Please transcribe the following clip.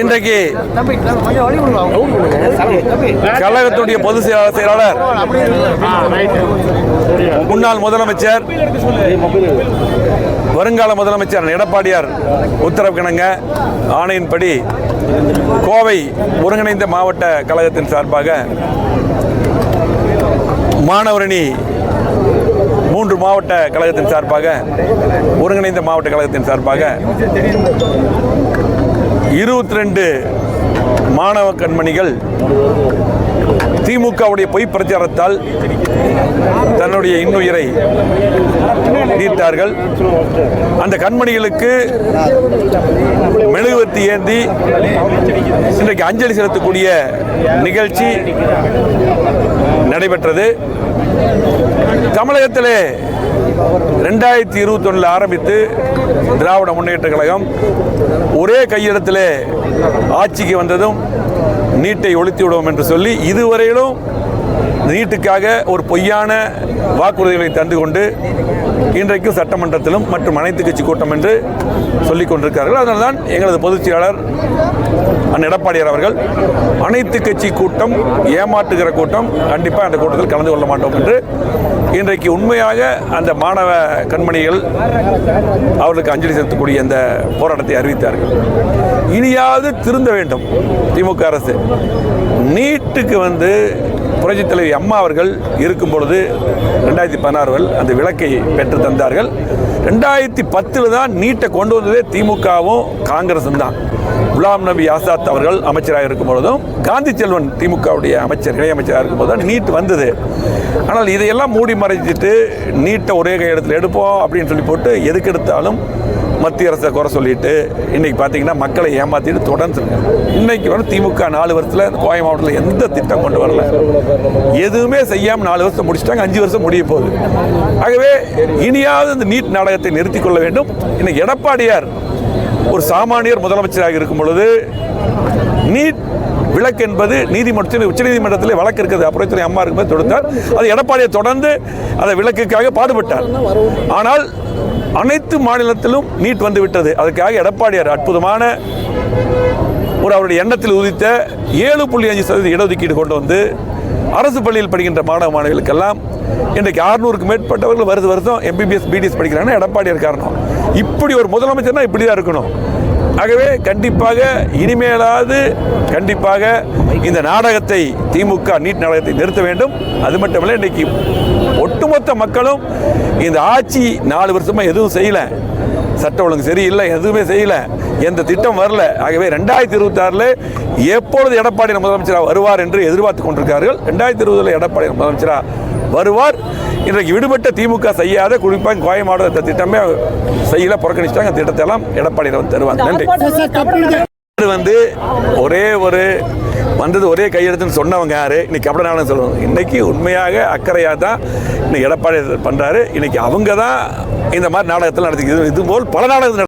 இன்றைக்கு கழகத்துடைய பொதுச் செயலாளர் செயலாளர். முன்னாள் முதலமைச்சர் வருங்கால முதலமைச்சர் எடப்பாடியார் உத்தரவு கிணங்க ஆணையின்படி கோவை ஒருங்கிணைந்த மாவட்ட கழகத்தின் சார்பாக மாணவரணி மூன்று மாவட்ட கழகத்தின் சார்பாக ஒருங்கிணைந்த மாவட்ட கழகத்தின் சார்பாக இருபத்தி ரெண்டு மாணவ கண்மணிகள் திமுகவுடைய பொய் பிரச்சாரத்தால் தன்னுடைய இன்னுயிரை நீட்டார்கள் அந்த கண்மணிகளுக்கு மெழுகுவர்த்தி ஏந்தி இன்றைக்கு அஞ்சலி செலுத்தக்கூடிய நிகழ்ச்சி நடைபெற்றது. தமிழகத்திலே ரெண்டாயிரத்தி இருபத்தொன்னில் ஆரம்பித்து திராவிட முன்னேற்ற கழகம் ஒரே கையெழுத்திலே ஆட்சிக்கு வந்ததும் நீட்டை ஒழித்து விடுவோம் என்று சொல்லி இதுவரையிலும் நீட்டுக்காக ஒரு பொய்யான வாக்குறுதிகளை தந்து கொண்டு இன்றைக்கும் சட்டமன்றத்திலும் மற்றும் அனைத்து கட்சி கூட்டம் என்று சொல்லிக் கொண்டிருக்கிறார்கள். அதனால்தான் தான் எங்களது பொதுச் செயலாளர் அண்ணன் எடப்பாடியார் அவர்கள் அனைத்து கட்சி கூட்டம் ஏமாற்றுகிற கூட்டம் கண்டிப்பாக அந்த கூட்டத்தில் கலந்து கொள்ள மாட்டோம் என்று இன்றைக்கு உண்மையாக அந்த மாணவ கண்மணிகள் அவர்களுக்கு அஞ்சலி செலுத்தக்கூடிய அந்த போராட்டத்தை அறிவித்தார்கள். இனியாவது திருந்த வேண்டும். திமுக அரசு நீட்டுக்கு வந்து புரட்சித் தலைவி அம்மா அவர்கள் இருக்கும் பொழுது ரெண்டாயிரத்தி பதினாறுகள் அந்த விளக்கை பெற்று தந்தார்கள். ரெண்டாயிரத்தி பத்தில் தான் நீட்டை கொண்டு வந்ததே திமுகவும் காங்கிரஸும் தான். குலாம் நபி ஆசாத் அவர்கள் அமைச்சராக இருக்கும் பொழுதும் காந்தி செல்வன் திமுகவுடைய அமைச்சர் இணையமைச்சராக இருக்கும் போது தான் நீட் வந்தது. ஆனால் இதையெல்லாம் மூடி மறைச்சிட்டு நீட்டை ஒரே கையெழுத்தில் எடுப்போம் அப்படின்னு சொல்லி போட்டு எதுக்கு எடுத்தாலும் மத்திய அரசை குறை சொல்லிட்டு இன்னைக்கு பார்த்தீங்கன்னா மக்களை ஏமாத்திட்டு தொடர்ந்து இன்னைக்கு வந்து திமுக நாலு வருஷத்தில் கோயம் மாவட்டத்தில் எந்த திட்டம் கொண்டு வரல. எதுவுமே செய்யாமல் நாலு வருஷம் முடிச்சிட்டாங்க அஞ்சு வருஷம் முடிய போகுது. ஆகவே இனியாவது இந்த நீட் நாடகத்தை நிறுத்திக் கொள்ள வேண்டும். இன்னைக்கு எடப்பாடியார் ஒரு சாமானியர் முதலமைச்சராக இருக்கும் பொழுது நீட் விளக்கு என்பது நீதிமன்றத்தில் உச்சநீதிமன்றத்தில் வழக்கு இருக்கிறது. அப்புறத்துறை அம்மா இருக்கும்போது தொடுத்தார். அது எடப்பாடியை தொடர்ந்து அதை விளக்குக்காக பாடுபட்டார். ஆனால் அனைத்து மாநிலத்திலும் நீட் வந்து விட்டது அதுக்காக எடப்பாடியார் அற்புதமான ஒரு அவருடைய எண்ணத்தில் உதித்த ஏழு புள்ளி அஞ்சு சதவீத இடஒதுக்கீடு கொண்டு வந்து அரசு பள்ளியில் படிக்கின்ற மாணவ மாணவிகளுக்கெல்லாம் இன்றைக்கு அறுநூறுக்கு மேற்பட்டவர்கள் வருது வருஷம் எம்பிபிஎஸ் பிடிஎஸ் படிக்கிறாங்கன்னா எடப்பாடியார் காரணம். இப்படி ஒரு முதலமைச்சர்னா இப்படி தான் இருக்கணும். ஆகவே கண்டிப்பாக இனிமேலாவது கண்டிப்பாக இந்த நாடகத்தை திமுக நீட் நாடகத்தை நிறுத்த வேண்டும். அது மட்டுமல்ல இன்றைக்கு ஒட்டுமொத்த மக்களும் இந்த ஆட்சி நாலு வருஷமாக எதுவும் செய்யலை. சட்ட ஒழுங்கு சரியில்லை எதுவுமே செய்யல. எந்த திட்டம் வரல. ஆகவே ரெண்டாயிரத்தி இருபத்தாறில் எப்பொழுது எடப்பாடி முதலமைச்சராக வருவார் என்று எதிர்பார்த்து கொண்டிருக்கிறார்கள். ரெண்டாயிரத்தி இருபதுல எடப்பாடி முதலமைச்சராக வருவார். இன்றைக்கு விடுபட்ட திமுக செய்யாத குறிப்பாக கோயமாடு இந்த திட்டமே செய்யல புறக்கணிச்சிட்டாங்க. அந்த திட்டத்தை எல்லாம் எடப்பாடி வந்து தருவாங்க நன்றி வந்து ஒரே ஒரு வந்தது ஒரே கையெழுத்துன்னு சொன்னவங்க யாரு? இன்னைக்கு கபடனாலும் சொல்லுவாங்க. இன்னைக்கு உண்மையாக அக்கறையாக தான் இன்னைக்கு எடப்பாடி பண்றாரு. இன்னைக்கு அவங்க தான் இந்த மாதிரி நாடகத்தில் நடத்தி இது போல் பல நாடகங்கள்